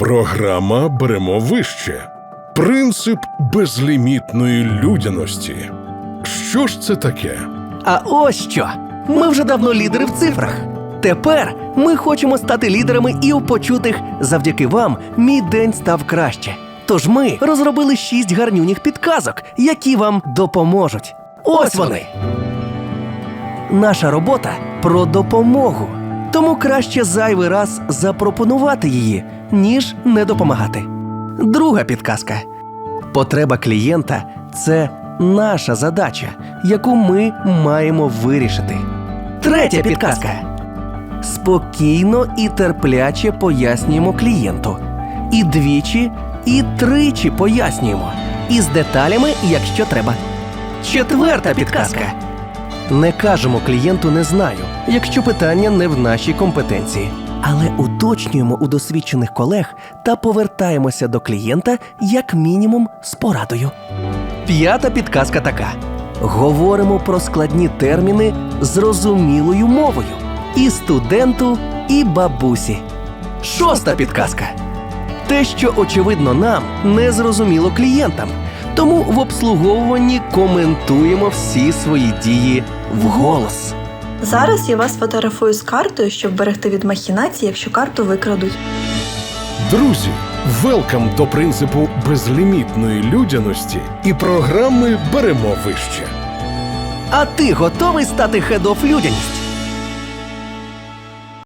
Програма беремо вище. Принцип безлімітної людяності. Що ж це таке? А ось що. Ми вже давно лідери в цифрах. Тепер ми хочемо стати лідерами і у почутих завдяки вам мій день став краще. Тож ми розробили шість гарнюніх підказок, які вам допоможуть. Ось вони. Наша робота про допомогу. Тому краще зайвий раз запропонувати її, ніж не допомагати. Друга підказка. Потреба клієнта це наша задача, яку ми маємо вирішити. Третя підказка. Спокійно і терпляче пояснюємо клієнту. І двічі, і тричі пояснюємо. І з деталями, якщо треба. Четверта підказка. Не кажемо клієнту не знаю, якщо питання не в нашій компетенції. Але уточнюємо у досвідчених колег та повертаємося до клієнта як мінімум з порадою. П'ята підказка така: говоримо про складні терміни зрозумілою мовою і студенту, і бабусі. Шоста підказка. Те, що очевидно нам, не зрозуміло клієнтам. Тому в обслуговуванні коментуємо всі свої дії вголос. Зараз я вас фотографую з картою, щоб берегти від махінацій, якщо карту викрадуть. Друзі, велкам до принципу безлімітної людяності і програми беремо вище. А ти готовий стати хедов людяність?